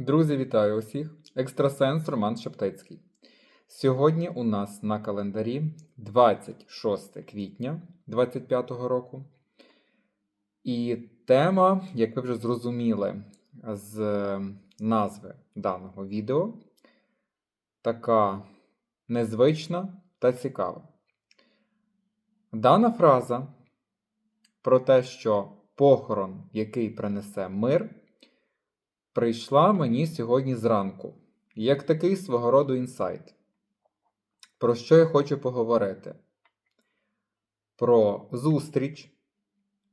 Друзі, вітаю усіх! Екстрасенс Роман Шептицький. Сьогодні у нас на календарі 26 квітня 2025 року. І тема, як ви вже зрозуміли з назви даного відео, така незвична та цікава. Дана фраза про те, що похорон, який принесе мир, прийшла мені сьогодні зранку, як такий свого роду інсайт. Про що я хочу поговорити? Про зустріч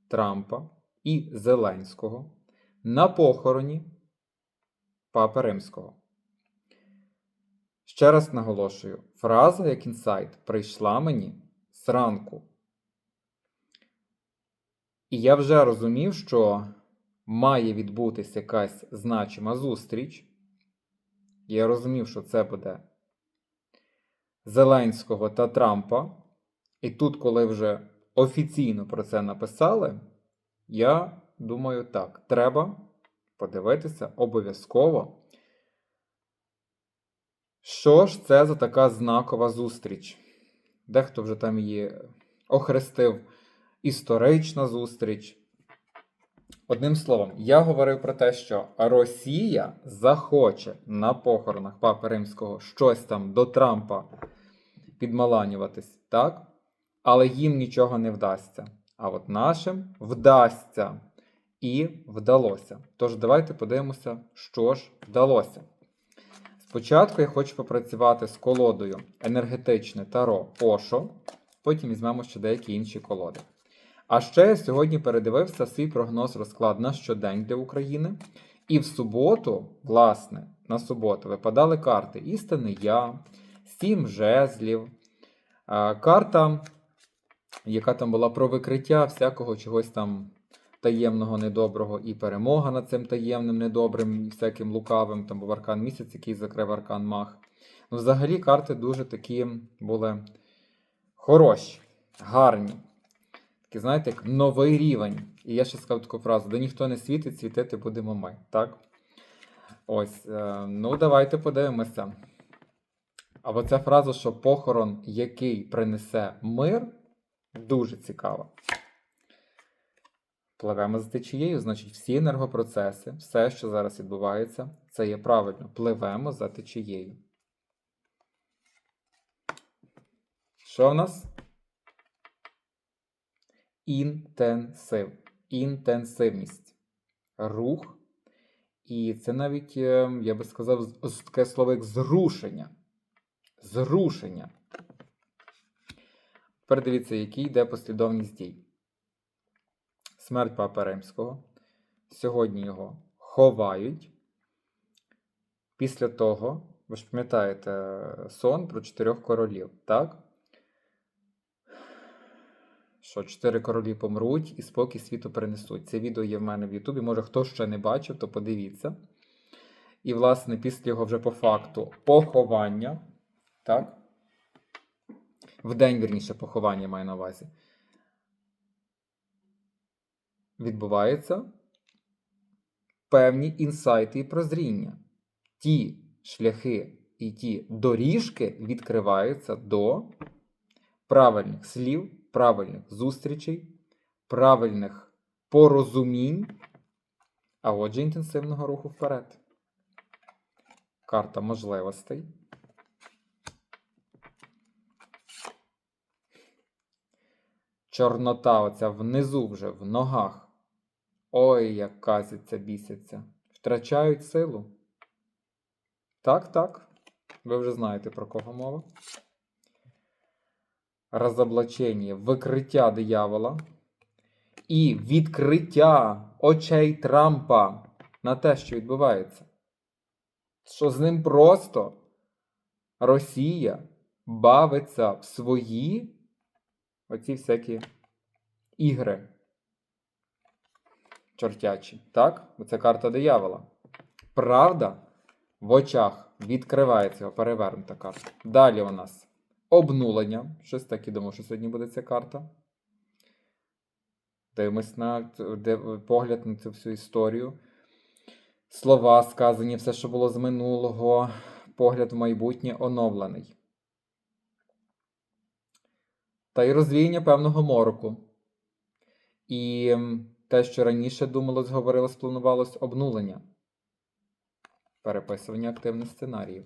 Трампа і Зеленського на похороні Папи Римського. Ще раз наголошую, фраза як інсайт прийшла мені зранку. І я вже розумів, що має відбутися якась значима зустріч. Я розумів, що це буде Зеленського та Трампа. І тут, коли вже офіційно про це написали, я думаю, так, треба подивитися обов'язково. Що ж це за така знакова зустріч? Дехто вже там її охрестив історична зустріч. Одним словом, я говорив про те, що Росія захоче на похоронах Папи Римського щось там до Трампа підмаланюватись, так? Але їм нічого не вдасться. А от нашим вдасться. І вдалося. Тож давайте подивимося, що ж вдалося. Спочатку я хочу попрацювати з колодою енергетичне таро Ошо, потім візьмемо ще деякі інші колоди. А ще я сьогодні передивився свій прогноз розклад на щодень для України. І в суботу, власне, на суботу випадали карти Істини Я, Сім жезлів, карта, яка там була про викриття всякого чогось там таємного, недоброго і перемога над цим таємним, недобрим, і всяким лукавим. Там був аркан місяць, який закрив аркан Мах. Ну, взагалі, карти дуже такі були хороші, гарні. Такі, знаєте, як новий рівень. І я ще сказав таку фразу: де ніхто не світить, світити будемо ми. Так? Ось. е, Ну, давайте подивимося. А оця фраза, що похорон, який принесе мир, дуже цікава. Пливемо за течією, значить, всі енергопроцеси, все, що зараз відбувається, це є правильно. Пливемо за течією. Що в нас? Інтенсив. Інтенсивність. Рух. І це навіть, е, я би сказав, таке слово як зрушення. Зрушення. Тепер дивіться, який йде послідовність дій. Смерть Папи Римського. Сьогодні його ховають. Після того, ви ж пам'ятаєте сон про чотирьох королів, так? Що чотири королі помруть і спокій світу принесуть. Це відео є в мене в Ютубі. Може, хто ще не бачив, то подивіться. І, власне, після його вже по факту поховання, так? В день, вірніше, поховання маю на увазі. Відбуваються певні інсайти і прозріння. Ті шляхи і ті доріжки відкриваються до правильних слів, правильних зустрічей, правильних порозумінь, а отже, інтенсивного руху вперед. Карта можливостей. Чорнота оця внизу вже в ногах. Ой, як казиться, бісяться. Втрачають силу. Так, так. Ви вже знаєте, про кого мова. Розоблачення, викриття диявола і відкриття очей Трампа на те, що відбувається. Що з ним просто Росія бавиться в свої оці всякі ігри чортячі. Так? Бо це карта диявола. Правда в очах відкривається його перевернута карта. Далі у нас обнулення. Щось таке думав, що сьогодні буде ця карта. Дивимось на де- погляд на цю всю історію. слова сказані, все, що було з минулого, погляд в майбутнє оновлений. Та й розвіяння певного мороку. І те, що раніше думалось, говорилось, планувалось обнулення, переписування активних сценаріїв.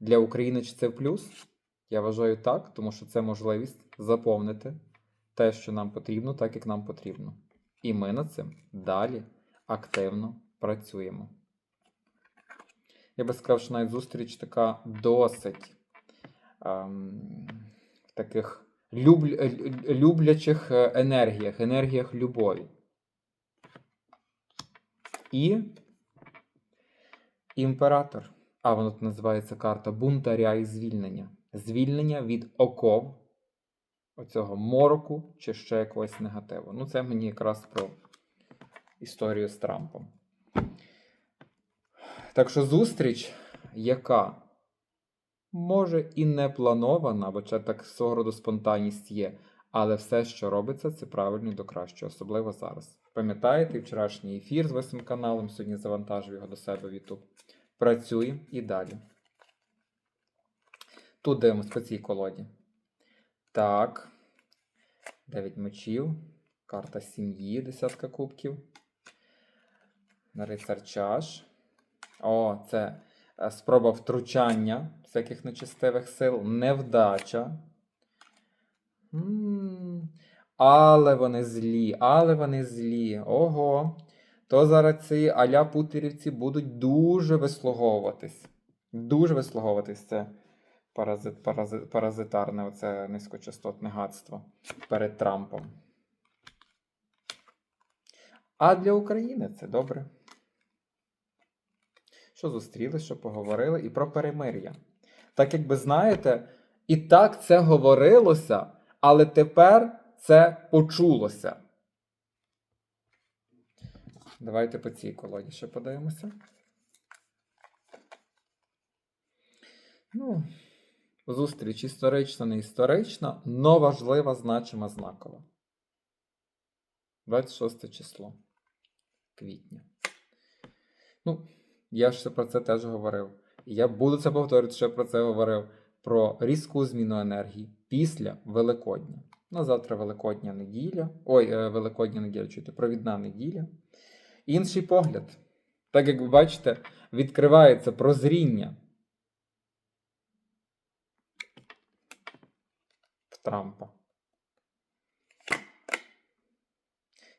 Для України чи це в плюс? Я вважаю так, тому що це можливість заповнити те, що нам потрібно, так як нам потрібно. І ми над цим далі активно працюємо. Я би сказав, що навіть зустріч така досить ем, таких люб, люблячих е, енергіях, енергіях любові. І імператор. А воно називається карта бунтаря і звільнення. Звільнення від оков оцього мороку чи ще якогось негативу. Ну, це мені якраз про історію з Трампом. Так що зустріч, яка може і не планована, бо це так свого роду спонтанність є, але все, що робиться, це правильно і до кращого, особливо зараз. Пам'ятаєте, вчорашній ефір з восьмим каналом, сьогодні завантажив його до себе в YouTube. Працюємо і далі. Тут дивимось по цій колоді. Так. 9 мечів. Карта сім'ї, десятка кубків. Рицар чаш. О, це е, спроба втручання всяких нечистивих сил. Невдача. М, Але вони злі, але вони злі. Ого. То зараз ці аля путерівці будуть дуже вислуговуватись. Дуже вислуговуватись це паразит, паразит, паразитарне, оце низькочастотне гадство перед Трампом. А для України це добре. Що зустріли, що поговорили, і про перемир'я. Так як ви знаєте, і так це говорилося, але тепер це почулося. Давайте по цій колоді ще подивимося. Ну, зустріч історична, не історична, но важлива, значима, знакова. 26 число квітня. Ну, я ж про це теж говорив. Я буду це повторювати, я про це говорив. Про різку зміну енергії після Великодня. На завтра Великодня неділя. Ой, е, Великодня неділя, чуєте, провідна неділя. Інший погляд. Так як ви бачите, відкривається прозріння в Трампа.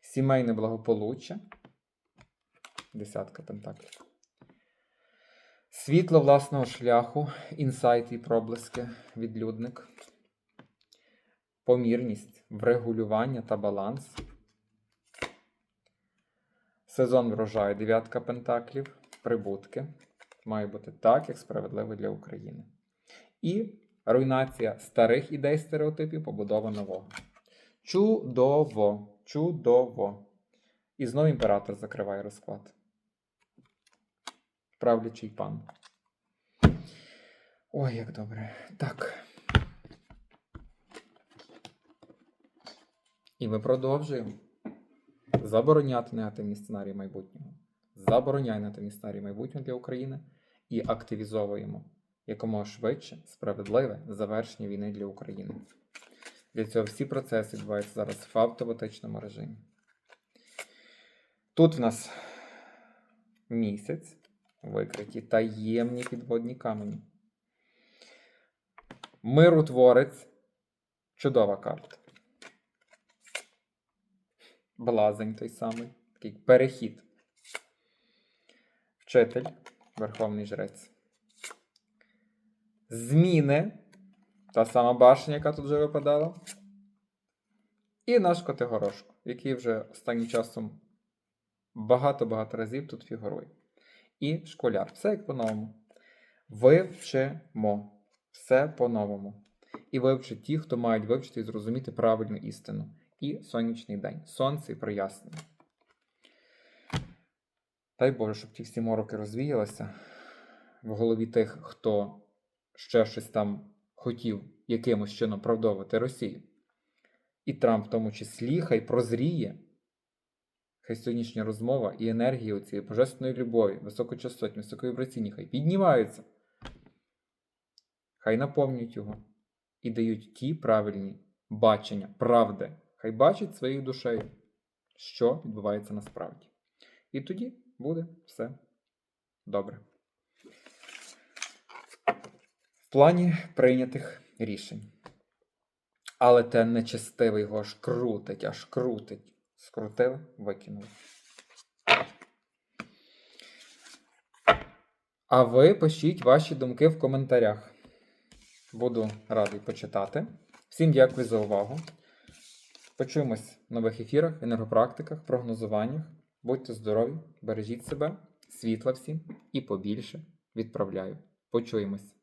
Сімейне благополуччя. Десятка пентаклів. Світло власного шляху, інсайт і проблиски, відлюдник. Помірність, врегулювання та баланс. Сезон врожаю, дев'ятка пентаклів, прибутки. Має бути так, як справедливо для України. І руйнація старих ідей стереотипів, побудова нового. Чудово! Чудово! І знову імператор закриває розклад. Правлячий пан. Ой, як добре. Так. І ми продовжуємо забороняти негативні сценарії майбутнього. Забороняй негативні сценарії майбутнього для України і активізовуємо якомога швидше справедливе завершення війни для України. Для цього всі процеси відбуваються зараз в автоматичному режимі. Тут в нас місяць викриті таємні підводні камені. Миротворець чудова карта. Блазень той самий, такий перехід. Вчитель, Верховний Жрець. Зміни. Та сама башня, яка тут вже випадала. І наш Котигорошко, який вже останнім часом багато-багато разів тут фігурує. І школяр. Все як по-новому. Вивчимо. Все по-новому. І вивчить ті, хто мають вивчити і зрозуміти правильну істину. І сонячний день. Сонце і прояснення. Дай Боже, щоб ті всі мороки розвіялися в голові тих, хто ще щось там хотів якимось чином правдовувати Росію. І Трамп в тому числі хай прозріє, Хай сьогоднішня розмова і енергія цієї божественної любові, високочастотні, високовібраційні, хай піднімаються. Хай наповнюють його і дають ті правильні бачення, правди. Хай бачить своєю душею, що відбувається насправді. І тоді буде все добре. В плані прийнятих рішень. Але те нечестиве його аж крутить, аж крутить. Скрутили, викинули. А ви пишіть ваші думки в коментарях. Буду радий почитати. Всім дякую за увагу. Почуємось в нових ефірах, енергопрактиках, прогнозуваннях. Будьте здорові, бережіть себе, світла всім і побільше відправляю. Почуємось.